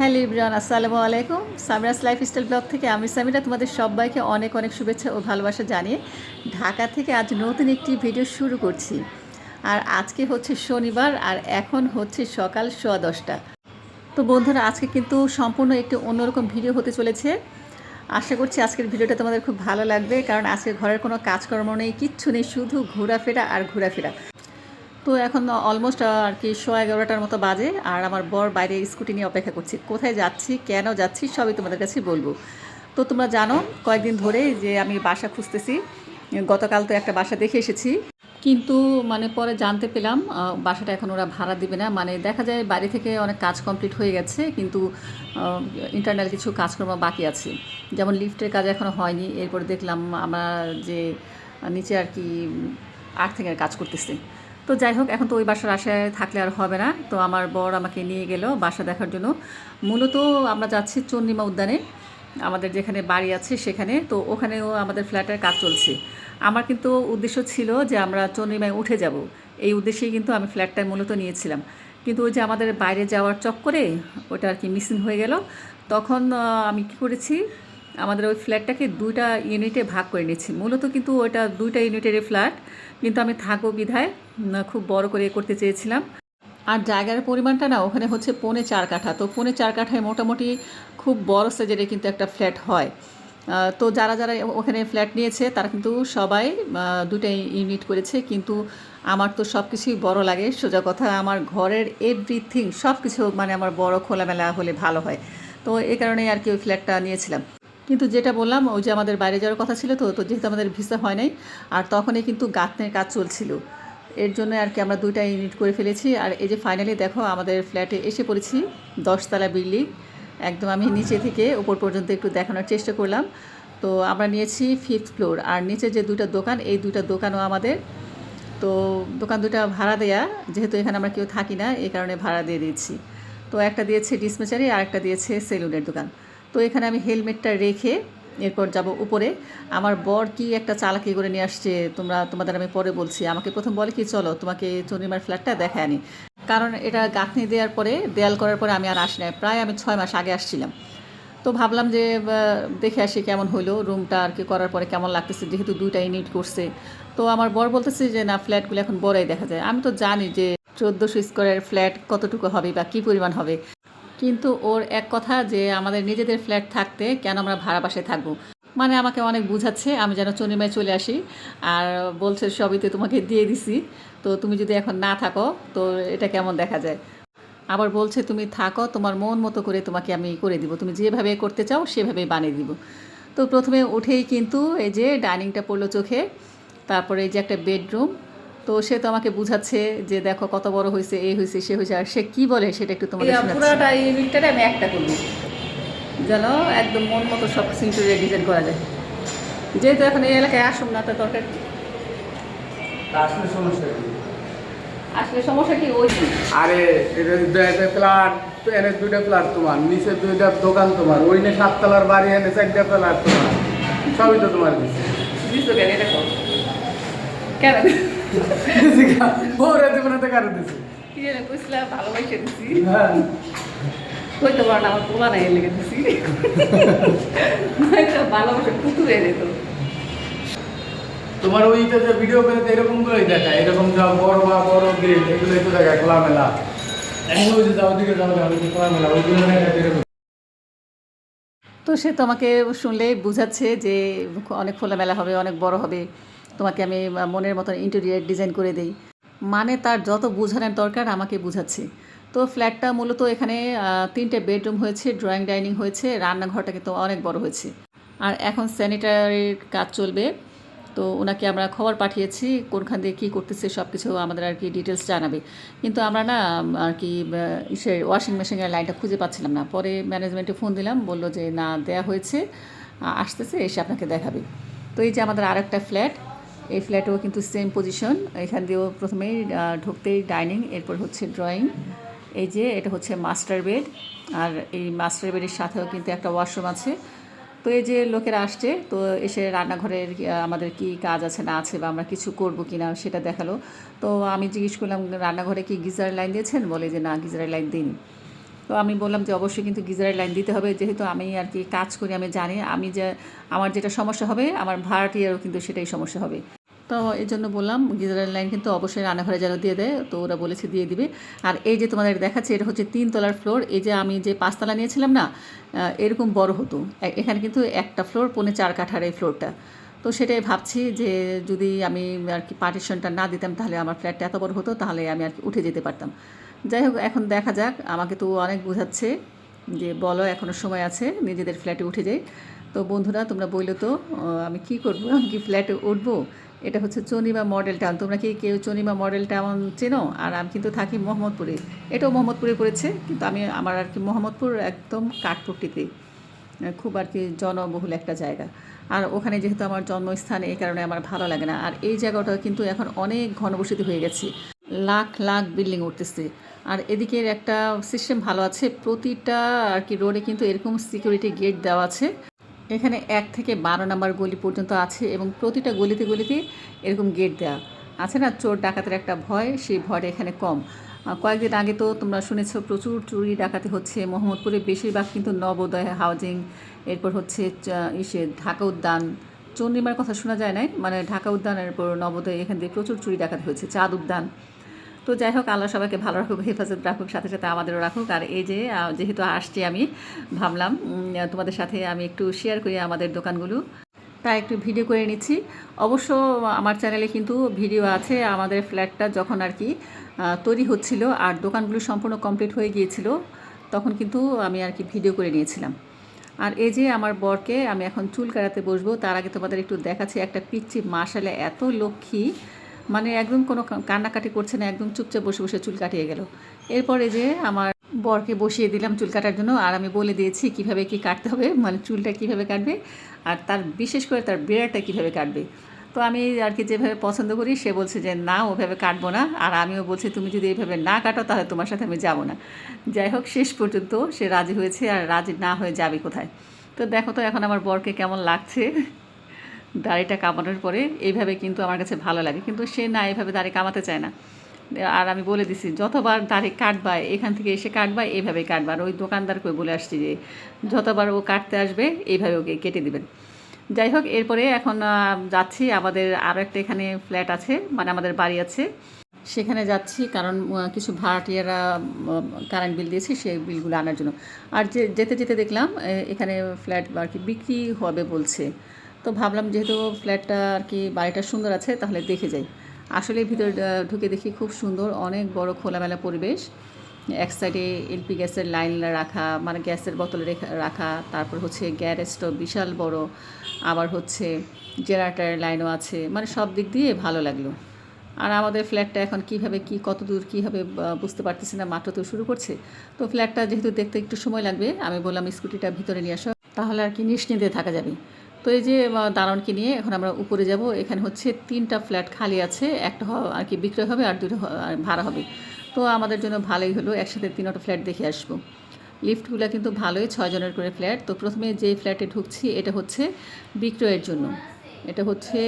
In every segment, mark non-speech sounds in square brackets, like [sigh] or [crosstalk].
Hello Ibran আসসালামু আলাইকুম। Samira's lifestyle blog থেকে আমি সামিরা, তোমাদের সবাইকে অনেক অনেক শুভেচ্ছা ও ভালোবাসা জানিয়ে ঢাকা থেকে আজ নতুন একটি ভিডিও শুরু করছি। আর আজকে হচ্ছে শনিবার, আর এখন হচ্ছে সকাল সোয়া দশটা। তো বন্ধুরা, আজকে কিন্তু সম্পূর্ণ একটি অন্যরকম ভিডিও হতে চলেছে। আশা করছি আজকের ভিডিওটা তোমাদের খুব ভালো লাগবে, কারণ আজকে ঘরের কোনো কাজকর্ম নেই, কিচ্ছু নেই, শুধু ঘোরাফেরা আর ঘোরাফেরা। তো এখন অলমোস্ট আর কি শো এগারোটার মতো বাজে, আর আমার বর বাইরে স্কুটি নিয়ে অপেক্ষা করছি। কোথায় যাচ্ছি, কেন যাচ্ছি, সবই তোমাদের কাছে বলব। তো তোমরা জানো, কয়েকদিন ধরে যে আমি বাসা খুঁজতেছি, গতকাল তো একটা বাসা দেখে এসেছি। কিন্তু মানে পরে জানতে পেলাম বাসাটা এখন ওরা ভাড়া দিবে না। মানে দেখা যায় বাড়ি থেকে অনেক কাজ কমপ্লিট হয়ে গেছে, কিন্তু ইন্টারনাল কিছু কাজকর্ম বাকি আছে। যেমন লিফটের কাজ এখনও হয়নি, এরপর দেখলাম আমরা যে নিচে আর কি আর্থিংয়ের কাজ করতেছে। তো যাই হোক, এখন তো ওই বাসার আশায় থাকলে আর হবে না। তো আমার বর আমাকে নিয়ে গেল বাসা দেখার জন্য। মূলত আমরা যাচ্ছি চন্ডিমা উদ্যানে, আমাদের যেখানে বাড়ি আছে সেখানে। তো ওখানেও আমাদের ফ্ল্যাটের কাজ চলছে। আমার কিন্তু উদ্দেশ্য ছিল যে আমরা চন্ডিমায় উঠে যাব। এই উদ্দেশ্যেই কিন্তু আমি ফ্ল্যাটটা মূলত নিয়েছিলাম। কিন্তু ওই যে আমাদের বাইরে যাওয়ার চক্করে ওটা আর কি মিসিং হয়ে গেল। তখন আমি কী করেছি, আমাদের ওই ফ্ল্যাটটাকে দুইটা ইউনিটে ভাগ করে নিয়েছি। মূলত কিন্তু ওইটা দুইটা ইউনিটের ফ্ল্যাট। কিন্তু আমি থাকব বিধায় খুব বড় করে করতে চেয়েছিলাম। আর জায়গার পরিমাণটা না, ওখানে হচ্ছে পৌনে চার কাঠা। তো পৌনে চার কাঠায় মোটামুটি খুব বড় সাইজের কিন্তু একটা ফ্ল্যাট হয়। তো যারা যারা ওখানে ফ্ল্যাট নিয়েছে, তারা কিন্তু সবাই দুটো ইউনিট করেছে। কিন্তু আমার তো সব কিছুই বড় লাগে, সোজা কথা, আমার ঘরের এভরিথিং সব কিছু মানে আমার বড় খোলামেলা হলে ভালো হয়। তো এই কারণে আর কি ওই ফ্ল্যাটটা নিয়েছিলাম। কিন্তু যেটা বললাম, ওই যে আমাদের বাইরে যাওয়ার কথা ছিল তো তো যেহেতু আমাদের ভিসা হয় নাই, আর তখনই কিন্তু গাঁথনের কাজ চলছিল। এর জন্য আর কি আমরা দুইটা ইউনিট করে ফেলেছি। আর এই যে ফাইনালি দেখো, আমাদের ফ্ল্যাটে এসে পড়েছি, দশতলা বিল্ডিং একদম আমি নিচে থেকে উপর পর্যন্ত একটু দেখানোর চেষ্টা করলাম। তো আমরা নিয়েছি ফিফথ ফ্লোর আর নিচে যে দুটো দোকান, এই দুটো দোকানও আমাদের। তো দোকান দুটা ভাড়া দেয়া, যেহেতু এখানে আমরা কেউ থাকি না, এই কারণে ভাড়া দিয়ে দিয়েছি। তো একটা দিয়েছে ডিসমেচারি আর একটা দিয়েছে সেলুনের দোকান। তো এখানে আমি হেলমেটটা রেখে এরপর যাব উপরে। আমার বর কি একটা চালাকি করে নিয়ে আসছে, তোমরা, তোমাদের আমি পরে বলছি। আমাকে প্রথম বলে কি, চলো, তোমাকে চন্দ্রিমার ফ্ল্যাটটা দেখায় আনি। কারণ এটা গাঁথনি দেওয়ার পরে, দেয়াল করার পরে আমি আর আসি না প্রায় আমি ছয় মাস আগে আসছিলাম। তো ভাবলাম যে দেখে আসি কেমন হলো রুমটা আর কি করার পরে কেমন লাগতেছে, যেহেতু দুইটা ইউনিট করছে। তো আমার বর বলতেছে যে, না, ফ্ল্যাটগুলো এখন বড়ই দেখা যায়। আমি তো জানি যে, চোদ্দোশো স্কোয়ারের ফ্ল্যাট কতটুকু হবে বা কী পরিমাণ হবে। কিন্তু ওর এক কথা যে আমাদের নিজেদের ফ্ল্যাট থাকতে কেন আমরা ভাড়া বাসায় থাকব? মানে আমাকে অনেক বুঝাচ্ছে, আমি যেন চনিমায় চলে আসি। আর বলছে, সবই তো তোমাকে দিয়ে দিছি। তো তুমি যদি এখন না থাকো, তো এটা কেমন দেখা যায়? আবার বলছে, তুমি থাকো, তোমার মন মতো করে তোমাকে আমি করে দিব। তুমি যেভাবে করতে চাও, সেভাবেই বানিয়ে দিব। তো প্রথমে উঠেই কিন্তু এই যে ডাইনিংটা পড়ল চোখে, তারপরে এই যে একটা বেডরুম তো সে তো আমাকে বুঝাচ্ছে যে দেখো কত বড় হয়েছে এই হয়েছে সে হয়েছে আর সে কি বলে সেটা একটু তোমাদের পুরোটা ইউনিটটা আমি একটা করব। যেন একদম মন মতো সব কিছু ইন্টেরিয়ার ডিজাইন করা যায়। যেহেতু এখন এই এলাকায় আসুন না তো দরকার আসলে সমস্যা কি? আসলে সমস্যা কি? ওই আরে ফ্ল্যাট এনে দুইটা ফ্ল্যাট তোমার নিচে দুইটা দোকান তোমার ওই নে সাততলার বাড়ি এনে চারটা ফ্ল্যাট তোমার। সবই তো তোমার দিচ্ছে দিছো কেন এটা কেন? [laughs] ওরে দেবে না তো কারও দিচ্ছে কি জানে বুঝলাম ভালোবাসে দিছি। হ্যাঁ। হইতে পারে না আমার পোলা নাই লেগে দিছি। ভালোবাসে পুতুর হয়ে তোমার ওইটা যে ভিডিও করে তো এরকম দেখায় এরকম যা বড় বা বড় গ্রিল এগুলোই তো দেখায় খোলামেলা। এখন ওই যে যাও দিকে যাও যাও ওই যে খোলামেলা ওইগুলো দেখায় তো এরকম। তো সে তোমাকে শুনলে বুঝাচ্ছে যে অনেক খোলামেলা হবে অনেক বড় হবে। তোমাকে আমি মনের মতন ইন্টেরিয়ার ডিজাইন করে দেই। মানে তার যত বোঝানোর দরকার আমাকে বুঝাচ্ছে। তো ফ্ল্যাটটা মূলত এখানে তিনটে বেডরুম হয়েছে ড্রয়িং ডাইনিং হয়েছে, রান্নাঘরটা কিন্তু অনেক বড় হয়েছে। আর এখন স্যানিটারির কাজ চলবে। তো ওনাকে আমরা খবর পাঠিয়েছি, কোনখান দিয়ে কী করতেছে সব কিছু আমাদের আর কি ডিটেলস জানাবে। কিন্তু আমরা না আর কি ইসের ওয়াশিং মেশিনের লাইনটা খুঁজে পাচ্ছিলাম না। পরে ম্যানেজমেন্টে ফোন দিলাম, বলল যে না, দেয়া হয়েছে আসতেছে, এসে আপনাকে দেখাবে। তো এই যে আমাদের আরেকটা ফ্ল্যাট এই ফ্ল্যাটেও কিন্তু সেম পজিশন এখান দিয়েও প্রথমেই ঢুকতেই ডাইনিং এরপর হচ্ছে ড্রয়িং এই যে, এটা হচ্ছে মাস্টার বেড আর এই মাস্টার বেডের সাথেও কিন্তু একটা ওয়াশরুম আছে। তো এই যে, লোকেরা আসছে, তো এসে রান্নাঘরের আমাদের কি কাজ আছে, না আছে, বা আমরা কিছু করব কি না সেটা দেখাল। তো আমি জিজ্ঞেস করলাম, রান্নাঘরে কি গিজার লাইন দিয়েছেন? বলে যে, না, গিজারের লাইন দিন তো আমি বললাম যে, অবশ্যই কিন্তু গিজারের লাইন দিতে হবে। যেহেতু আমি আর কি কাজ করি, আমি জানি, আমি যে, আমার যেটা সমস্যা হবে, আমার ভাড়াটিয়ারও কিন্তু সেটাই সমস্যা হবে। তো এই জন্য বললাম, গিজারের লাইন কিন্তু অবশ্যই রান্নাঘরে যেন দিয়ে দেয়, তো ওরা বলেছে দিয়ে দিবে। আর এই যে তোমাদের দেখাচ্ছে, এটা হচ্ছে তিন তলার ফ্লোর এই যে আমি যে পাঁচতলা নিয়েছিলাম না এরকম বড় হতো। এখানে কিন্তু একটা ফ্লোর পৌনে চার কাঠার এই ফ্লোরটা তো সেটাই ভাবছি যে যদি আমি আর কি পার্টিশনটা না দিতাম, তাহলে আমার ফ্ল্যাটটা এত বড় হতো, তাহলে আমি আর কি উঠে যেতে পারতাম। যাই হোক, এখন দেখা যাক, আমাকে তো অনেক বোঝাচ্ছে যে বলো এখনও সময় আছে, নিজেদের ফ্ল্যাটে উঠে যাই। তো বন্ধুরা, তোমরা বলল তো আমি কি করব? আমি কি ফ্ল্যাটে উঠবো? এটা হচ্ছে চনিমা মডেল টাউন। তোমরা কি কেউ চনিমা মডেল টাউন চেনো? আর আমি কিন্তু থাকি মোহাম্মদপুরে। এটাও মোহাম্মদপুরে পড়েছে, কিন্তু আমি আমার আর কি মোহাম্মদপুর একদম কাঠপট্টিতে। খুব আর কি জনবহুল একটা জায়গা। আর ওখানে যেহেতু আমার জন্মস্থান, এই কারণে আমার ভালো লাগে না। আর এই জায়গাটা কিন্তু এখন অনেক ঘনবসতি হয়ে গেছে। লাখ লাখ বিল্ডিং উঠতেছে। আর এদিকের একটা সিস্টেম ভালো আছে। প্রতিটা আর কি রোডে কিন্তু এরকম সিকিউরিটি গেট দেওয়া আছে। এখানে এক থেকে বারো নাম্বার গলি পর্যন্ত আছে এবং প্রতিটা গলিতে গলিতে এরকম গেট দেওয়া আছে না? চোর ডাকাতের একটা ভয়, সেই ভয়টা এখানে কম। কয়েকদিন আগে তো তোমরা শুনেছ প্রচুর চুরি ডাকাতি হচ্ছে। মোহাম্মদপুরে বেশিরভাগ কিন্তু নবোদয় হাউজিং এরপর হচ্ছে ইসে ঢাকা উদ্যান। চন্দ্রিমার কথা শোনা যায় নাই? মানে ঢাকা উদ্যানের এরপর নবোদয় এখান দিয়ে প্রচুর চুরি ডাকাতি হয়েছে। চাঁদ উদ্যান। তো যাই হোক, আল্লাহ সবাইকে ভালো রাখুক, হেফাজত রাখুক, সাথে সাথে আমাদেরও রাখুক। আর এই যে যেহেতু আসছি আমি, ভাবলাম তোমাদের সাথে আমি একটু শেয়ার করি আমাদের দোকানগুলো। তাই একটু ভিডিও করে নিচ্ছি। অবশ্য আমার চ্যানেলে কিন্তু ভিডিও আছে, আমাদের ফ্ল্যাটটা যখন আর কি তৈরি হচ্ছিল আর দোকানগুলো সম্পূর্ণ কমপ্লিট হয়ে গিয়েছিল, তখন কিন্তু আমি আর কি ভিডিও করে নিয়েছিলাম। আর এই যে আমার বরকে আমি এখন চুল কাটাতে বসবো, তার আগে তোমাদের একটু দেখাচ্ছি একটা পিচ্ছি মাসালে এত লক্ষ্মী। মানে একদম কোনো কান্নাকাটি করছে না, একদম চুপচাপ বসে বসে চুল কাটিয়ে গেল। এরপরে যে আমার বরকে বসিয়ে দিলাম চুল কাটার জন্য, আর আমি বলে দিয়েছি কীভাবে কি কাটতে হবে মানে চুলটা কীভাবে কাটবে, আর তার বিশেষ করে তার বিড়াটা কীভাবে কাটবে। তো আমি আর কি যেভাবে পছন্দ করি, সে বলছে যে, না, ওভাবে কাটবো না। আর আমিও বলছি, তুমি যদি এইভাবে না কাটো, তাহলে তোমার সাথে আমি যাব না। যাই হোক, শেষ পর্যন্ত সে রাজি হয়েছে, আর রাজি না হয়ে যাবে কোথায়? তো দেখো তো এখন আমার বরকে কেমন লাগছে। দাড়িটা কামানোর পরে এইভাবে কিন্তু আমার কাছে ভালো লাগে। কিন্তু সে না এইভাবে দাড়ি কামাতে চায় না। আর আমি বলে দিছি, যতবার দাড়ি কাটবা, এখান থেকে এসে কাটবা, এইভাবে কাটবা। আর ওই দোকানদারকে বলে আসছি যে, যতবার ও কাটতে আসবে, এইভাবে ওকে কেটে দিবেন। যাই হোক, এরপরে এখন যাচ্ছি। আমাদের আরও একটা এখানে ফ্ল্যাট আছে মানে আমাদের বাড়ি আছে। সেখানে যাচ্ছি কারণ কিছু ভাড়াটিয়ারা কারেন্ট বিল দিয়েছে, সেই বিলগুলো আনার জন্য। আর যে, যেতে যেতে দেখলাম এখানে ফ্ল্যাট আর কি বিক্রি হবে বলছে। তো ভাবলাম যেহেতু ফ্ল্যাটটা আর কি বাড়িটা সুন্দর আছে, তাহলে দেখে যাই। আসলে ভিতরে ঢুকে দেখি খুব সুন্দর, অনেক বড় খোলামেলা পরিবেশ। এক সাইডে এলপি গ্যাসের লাইন রাখা মানে গ্যাসের বোতল রাখা তারপর হচ্ছে স্টোভ বিশাল বড়, আবার হচ্ছে জেনারেটারের লাইনও আছে মানে সব দিক দিয়ে ভালো লাগল। আর আমাদের ফ্ল্যাটটা এখন কীভাবে কি, কত দূর, কীভাবে বুঝতে পারতেছি না, মাত্র তো শুরু করছে। তো ফ্ল্যাটটা যেহেতু দেখতে একটু সময় লাগবে, আমি বললাম স্কুটিটা ভিতরে নিয়ে আসো, তাহলে আর কি নিশ্চিন্তে থাকা যাবে। তো এই যে দারোয়ানকে নিয়ে এখন আমরা উপরে যাব। এখানে হচ্ছে তিনটা ফ্ল্যাট খালি আছে, একটা আর কি বিক্রয় হবে আর দুটো ভাড়া হবে। তো আমাদের জন্য ভালোই হলো একসাথে তিনটা ফ্ল্যাট দেখে আসব। লিফটগুলো কিন্তু ভালোই ছয়জনের করে ফ্ল্যাট। তো প্রথমে যে ফ্ল্যাটে ঢুকছি, এটা হচ্ছে বিক্রয়ের জন্য। এটা হচ্ছে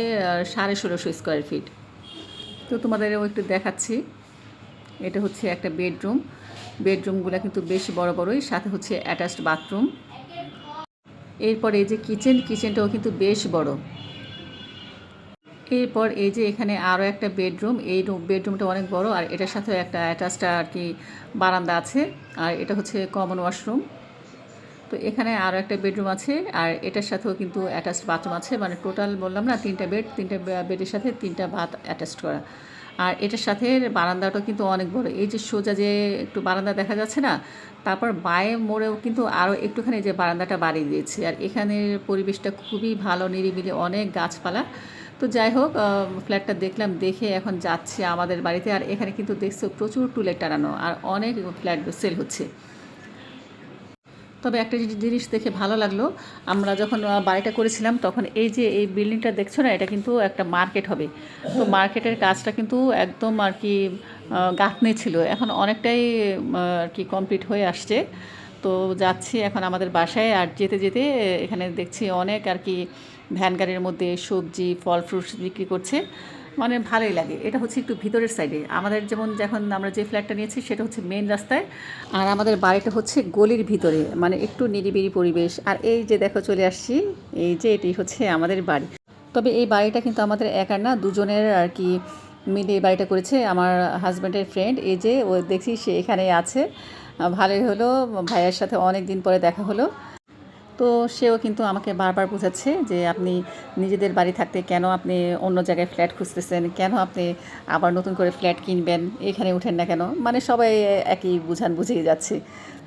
সাড়ে ষোলোশো স্কোয়ার ফিট তো তোমাদেরও একটু দেখাচ্ছি। এটা হচ্ছে একটা বেডরুম। বেডরুমগুলো কিন্তু বেশ বড় বড়ই, সাথে হচ্ছে অ্যাটাচড বাথরুম। এরপর এই যে কিচেন, কিচেনটাও কিন্তু বেশ বড়। এরপর এই যে এখানে আরও একটা বেডরুম, এই রুম, বেডরুমটা অনেক বড় আর এটার সাথে একটা অ্যাটাচড আর কি বারান্দা আছে আর এটা হচ্ছে কমন ওয়াশরুম। তো এখানে আরও একটা বেডরুম আছে আর এটার সাথেও কিন্তু অ্যাটাচড বাথরুম আছে। মানে টোটাল বললাম না, তিনটা বেড, তিনটা বেডের সাথে তিনটা বাথ অ্যাটাচড করা। আর এটার সাথে বারান্দাটা কিন্তু অনেক বড়। এই যে সোজা যে একটু বারান্দা দেখা যাচ্ছে না, তারপর বায়ে মোড়েও কিন্তু আরও একটুখানি যে বারান্দাটা বাড়িয়ে দিয়েছে। আর এখানের পরিবেশটা খুবই ভালো, নিরিবিলি, অনেক গাছপালা। তো যাই হোক ফ্ল্যাটটা দেখলাম, দেখে এখন যাচ্ছে আমাদের বাড়িতে। আর এখানে কিন্তু দেখছ প্রচুর টুলেট টানানো, আর অনেক ফ্ল্যাট সেল হচ্ছে। তবে একটা জিনিস- দেখে ভালো লাগল। আমরা যখন বাড়িটা করেছিলাম, তখন এই যে এই বিল্ডিংটা দেখছ না, এটা কিন্তু একটা মার্কেট হবে। তো মার্কেটের কাজটা কিন্তু একদম আর কি গাঁথনি ছিল। এখন অনেকটাই আর কি কমপ্লিট হয়ে আসছে। তো যাচ্ছি এখন আমাদের বাসায়, আর যেতে যেতে এখানে দেখছি অনেক আর কি ভ্যান গাড়ির মধ্যে সবজি ফল ফ্রুটস বিক্রি করছে। মানে ভালোই লাগে। এটা হচ্ছে একটু ভিতরের সাইডে আমাদের যেমন যখন আমরা যে ফ্ল্যাটটা নিয়েছি, সেটা হচ্ছে মেন রাস্তায়। আর আমাদের বাড়িটা হচ্ছে গলির ভিতরে মানে একটু নিরিবিরি পরিবেশ। আর এই যে দেখো, চলে আসছি। এই যে এটি হচ্ছে আমাদের বাড়ি। তবে এই বাড়িটা কিন্তু আমাদের একার না, দুজনের আর কি মিলে এই বাড়িটা করেছে। আমার হাজব্যান্ডের ফ্রেন্ড এই যে ও দেখছি সে এখানে আছে। ভালোই হলো, ভাইয়ের সাথে অনেক দিন পরে দেখা হলো। তো সেও কিন্তু আমাকে বারবার বোঝাচ্ছে যে আপনি নিজেদের বাড়ি থাকতে কেন আপনি অন্য জায়গায় ফ্ল্যাট খুঁজতেছেন? কেন আপনি আবার নতুন করে ফ্ল্যাট কিনবেন? এখানে উঠেন না কেন? মানে সবাই একই বুঝান বুঝিয়ে যাচ্ছে।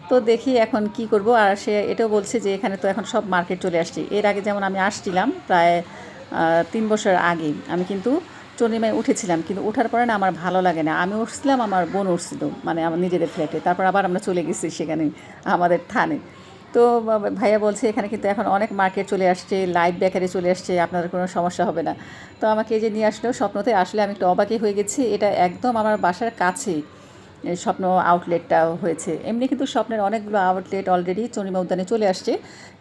তো দেখি এখন কি করব। আর সে এটাও বলছে যে এখানে তো এখন সব মার্কেট চলে আসছে। এর আগে যেমন আমি আসছিলাম প্রায় তিন বছর আগে আমি কিন্তু চন্ডিমায় উঠেছিলাম। কিন্তু ওঠার পরে না আমার ভালো লাগে না। আমি উঠছিলাম, আমার বোন উঠছিল মানে আমার নিজেদের ফ্ল্যাটে তারপর আবার আমরা চলে গেছি সেখানে, আমাদের থানে। তো ভাইয়া বলছে, এখানে কিন্তু এখন অনেক মার্কেট চলে আসছে লাইভ বেকারি চলে আসছে, আপনার কোনো সমস্যা হবে না। তো আমাকে যে নিয়ে আসলো, স্বপ্নতে আসলে আমি একটু অবাকই হয়ে গেছি, এটা একদম আমার বাসার কাছেই স্বপ্ন আউটলেটটা হয়েছে। এমনি কিন্তু স্বপ্নের অনেকগুলো আউটলেট অলরেডি চন্ডিমা উদ্যানে চলে আসছে,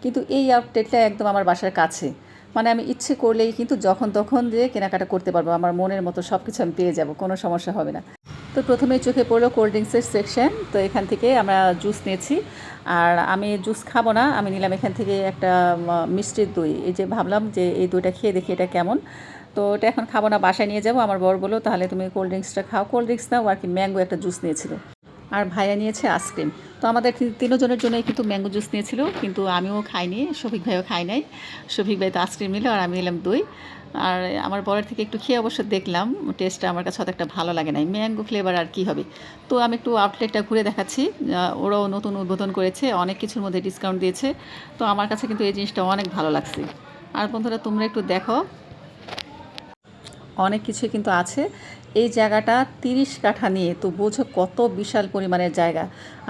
কিন্তু এই আউটলেটটা একদম আমার বাসার কাছে। মানে আমি ইচ্ছে করলেই কিন্তু যখন তখন যে কেনাকাটা করতে পারব, আমার মনের মতো সব কিছু আমি পেয়ে যাব, কোনো সমস্যা হবে না। তো প্রথমেই চোখে পড়ল কোল্ড ড্রিঙ্কসের সেকশন, তো এখান থেকে আমরা জুস নিয়েছি। আর আমি জুস খাব না, আমি নিলাম এখান থেকে একটা মিষ্টির দই। এই যে ভাবলাম যে এই দইটা খেয়ে দেখি এটা কেমন। তো এটা এখন খাব না, বাসায় নিয়ে যাব। আমার বর বলো তাহলে তুমি কোল্ড ড্রিঙ্কসটা খাও। কোল্ড ড্রিঙ্কস নাও আর কি ম্যাঙ্গো একটা জুস নিয়েছিল। আর ভাইয়া নিয়েছে আইসক্রিম। তো আমাদের তিনজনের জন্যই কিন্তু ম্যাঙ্গো জুস নিয়েছিল, কিন্তু আমিও খাইনি, শফিক ভাইও খাই নাই। শফিক ভাই তো আইসক্রিম নিল আর আমি নিলাম দই। আর আমার বরের থেকে একটু খেয়ে অবশ্য দেখলাম টেস্টটা আমার কাছে অত একটা ভালো লাগে নাই। ম্যাঙ্গো ফ্লেভার আর কি হবে? তো আমি একটু আউটলেটটা ঘুরে দেখাচ্ছি ওরাও নতুন উদ্বোধন করেছে, অনেক কিছুর মধ্যে ডিসকাউন্ট দিয়েছে। তো আমার কাছে কিন্তু এই জিনিসটা অনেক ভালো লাগছে। আর বন্ধুরা, তোমরা একটু দেখো। অনেক কিছুই কিন্তু আছে। এই জায়গাটা তিরিশ কাঠা নিয়ে, তো বোঝো কত বিশাল পরিমাণের জায়গা।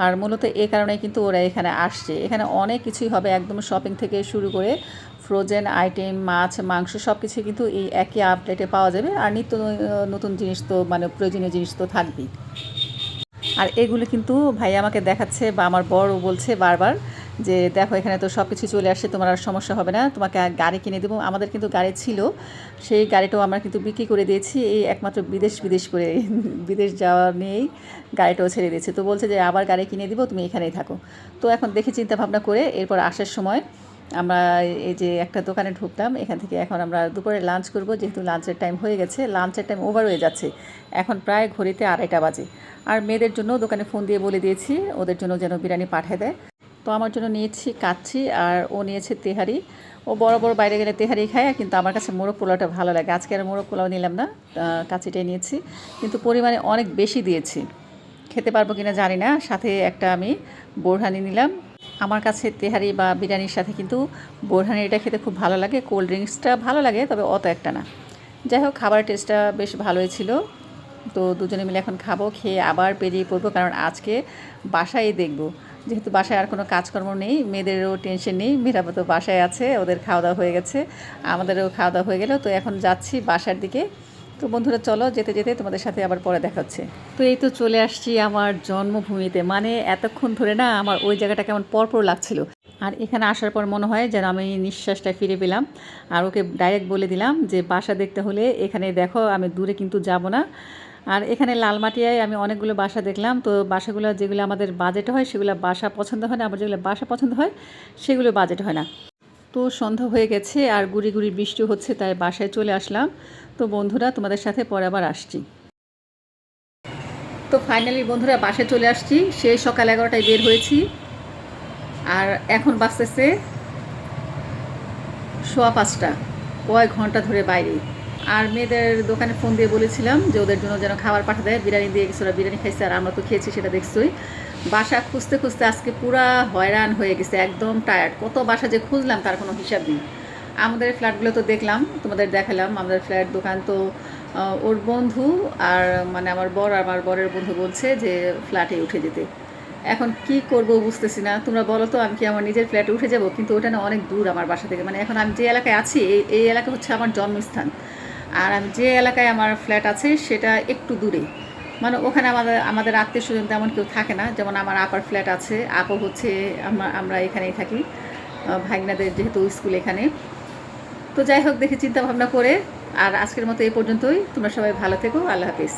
আর মূলত এ কারণে কিন্তু ওরা এখানে আসছে। এখানে অনেক কিছুই হবে, একদম শপিং থেকে শুরু করে ফ্রোজেন আইটেম, মাছ, মাংস সব কিছু কিন্তু এই একই আপডেটে পাওয়া যাবে। আর নিত্য নতুন জিনিস তো মানে প্রয়োজনীয় জিনিস তো থাকবেই। আর এগুলো কিন্তু ভাই আমাকে দেখাচ্ছে বা আমার বড় বলছে বারবার যে, দেখো, এখানে তো সব কিছু চলে আসছে, তোমার আর সমস্যা হবে না, তোমাকে গাড়ি কিনে দেবো। আমাদের কিন্তু গাড়ি ছিল, সেই গাড়িটাও আমরা কিন্তু বিক্রি করে দিয়েছি। এই একমাত্র বিদেশ বিদেশ করে, বিদেশ যাওয়া নিয়েই গাড়িটাও ছেড়ে দিয়েছে। তো বলছে যে, আবার গাড়ি কিনে দিব, তুমি এখানেই থাকো। তো এখন দেখে চিন্তা ভাবনা করে এরপর আসার সময় আমরা এই যে একটা দোকানে ঢুকলাম এখান থেকে এখন আমরা দুপুরে লাঞ্চ করব। যেহেতু লাঞ্চের টাইম হয়ে গেছে লাঞ্চের টাইম ওভার হয়ে যাচ্ছে। এখন প্রায় ঘড়িতে আড়াইটা বাজে। আর মেয়েদের জন্য দোকানে ফোন দিয়ে বলে দিয়েছি ওদের জন্য যেন বিরিয়ানি পাঠিয়ে দেয়। তো আমার জন্য নিয়েছি কাচ্ছি আর ও নিয়েছে তেহারি। ও বড় বড় বাইরে গেলে তেহারি খায় কিন্তু আমার কাছে মোরগ পোলাওটা ভালো লাগে। আজকে আর মোরগ পোলাও নিলাম না আহ, কাচ্চিটাই নিয়েছি। কিন্তু পরিমাণে অনেক বেশি দিয়েছি। খেতে পারব কিনা জানি না। সাথে একটা আমি বোরহানি নিলাম। আমার কাছে তেহারি বা বিরিয়ানির সাথে কিন্তু বোরহানিটা খেতে খুব ভালো লাগে, কোল্ড ড্রিঙ্কসটা ভালো লাগে, তবে অত একটা না। যাই হোক, খাবারের টেস্টটা বেশ ভালোই ছিল। তো দুজনে মিলে এখন খাব, খেয়ে আবার বেরিয়ে পড়ব, কারণ আজকে বাসায় দেখব। যেহেতু বাসায় আর কোনো কাজকর্ম নেই, মেয়েদেরও টেনশন নেই, মেয়েরা তো বাসায় আছে, ওদের খাওয়া দাওয়া হয়ে গেছে, আমাদেরও খাওয়া দাওয়া হয়ে গেল, তো এখন যাচ্ছি বাসার দিকে। তো বন্ধুরা, চলো যেতে যেতে তোমাদের সাথে আবার পরে দেখা হচ্ছে। তো এই তো চলে আসছি আমার জন্মভূমিতে। মানে এতক্ষণ ধরে না আমার ওই জায়গাটা কেমন পরপর লাগছিল। আর এখানে আসার পর মনে হয় যেন আমি নিঃশ্বাসটা ফিরে পেলাম। আর ওকে ডাইরেক্ট বলে দিলাম যে, বাসা দেখতে হলে এখানে দেখো, আমি দূরে কিন্তু যাব না। আর এখানে লালমাটিয়ায় আমি অনেকগুলো বাসা দেখলাম। তো বাসাগুলো যেগুলো আমাদের বাজেট হয়, সেগুলো বাসা পছন্দ হয় না, আবার যেগুলো বাসা পছন্দ হয়, সেগুলো বাজেট হয় না। তো সন্ধ্যা হয়ে গেছে আর গুড়ি গুড়ি বৃষ্টি হচ্ছে, তাই বাসায় চলে আসলাম। তো বন্ধুরা, তোমাদের সাথে পরে আবার আসছি। তো ফাইনালি বন্ধুরা, বাসে চলে আসছি। সেই সকাল এগারোটায় বের হয়েছি। আর এখন বাঁচতেছে সোয়া পাঁচটা, কয়েক ঘণ্টা ধরে বাইরে। আর মেয়েদের দোকানে ফোন দিয়ে বলেছিলাম যে ওদের জন্য যেন খাবার পাঠা দেয়। বিরিয়ানি দিয়ে গেছে ওরা বিরিয়ানি খাইছে আর আমরা তো খেয়েছি, সেটা দেখছোই। বাসা খুঁজতে খুঁজতে আজকে পুরা হয়রান হয়ে গেছে, একদম টায়ার্ড কত বাসা যে খুঁজলাম তার কোনো হিসাব নেই। আমাদের ফ্ল্যাটগুলো তো দেখলাম, তোমাদের দেখালাম। আমাদের ফ্ল্যাট দোকান তো ওর বন্ধু আর মানে আমার বর আর আমার বরের বন্ধু বলছে যে ফ্ল্যাটে উঠে যেতে। এখন কি করব বুঝতেছি না। তোমরা বলো তো, আমি কি আমার নিজের ফ্ল্যাটে উঠে যাব? কিন্তু ওটা না অনেক দূর আমার বাসা থেকে। মানে এখন আমি যে এলাকায় আছি, এই এলাকা হচ্ছে আমার জন্মস্থান। আর আমি যে এলাকায় আমার ফ্ল্যাট আছে, সেটা একটু দূরে। মানে ওখানে আমাদের আমাদের আত্মীয় স্বজন তেমন কেউ থাকে না। যেমন আমার আপার ফ্ল্যাট আছে আপু হচ্ছে আমরা এখানেই থাকি। ভাগনাদের যেহেতু স্কুল এখানে। তো যাই হোক, দেখে চিন্তা ভাবনা করে, আর আজকের মতো এই পর্যন্তই। তোমরা সবাই ভালো থেকো, আল্লাহ হাফিজ।